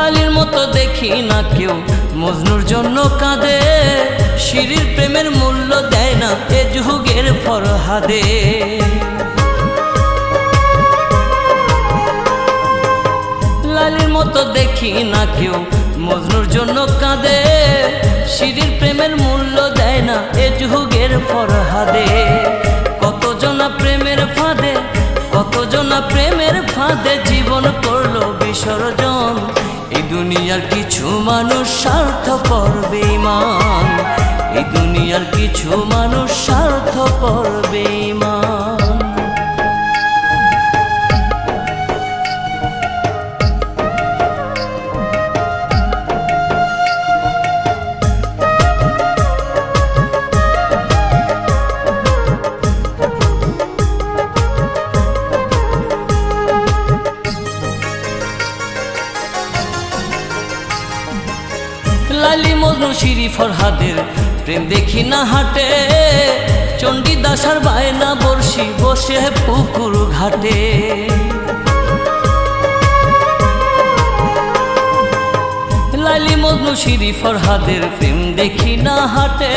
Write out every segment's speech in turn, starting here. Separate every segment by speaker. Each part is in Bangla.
Speaker 1: লালির মতো দেখি না কেউ। মজনুর জন্য কাঁদে, শিরির প্রেমের মূল্য দেয় না এ যুগের ফরহাদে। মতো দেখি না কেউ, মজনুর জন্য কাঁদে, শিরির প্রেমের মূল্য দেয় না এ যুগের ফরহাদে। কত জনা প্রেমের ফাঁদে কত জনা প্রেমের ফাঁদে জীবন করল বিসর্জন। দুনিয়ার কিছু মানুষ স্বার্থপর বেঈমান। এই লালি মজনু শিরি ফরহাদের। প্রেম দেখি না হাটে চণ্ডী দাসার বায়না বর্ষি বসে পুকুর ঘাটে। লালি মজনু শিরি ফরহাদের, প্রেম দেখি না হাটে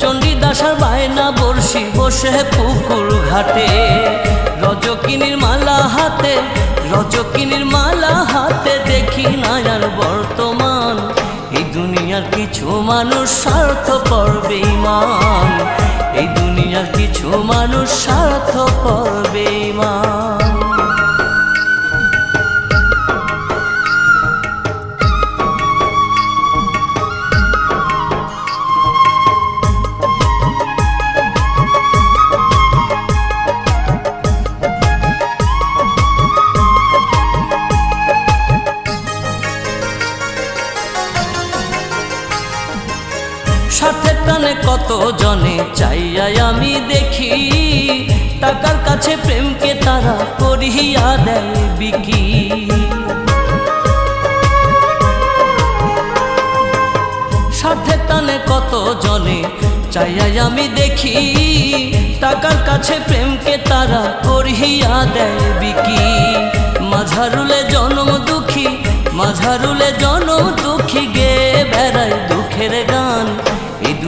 Speaker 1: চণ্ডী দাসার বায়না বর্ষি বসে পুকুর ঘাটে। রজকিনীর মালা হাতে, রজকিনীর মালা কিছু মানুষ স্বার্থ স্বার্থপর বেঈমান। এই দুনিয়ার কিছু মানুষ স্বার্থপর বেঈমান। স্বার্থের টানে কত জনে চাইয়াই আমি দেখি। টাকার কাছে প্রেমকে তারা করিয়া দেয় বিকি। স্বার্থের টানে কত জনে চাইয়াই আমি দেখি। টাকার কাছে প্রেমকে তারা করিয়া দেয় বিকি। মাঝারুলে জনম দুঃখী, মাঝারুলে জনম দুঃখী গে বেড়ায় দুঃখের এই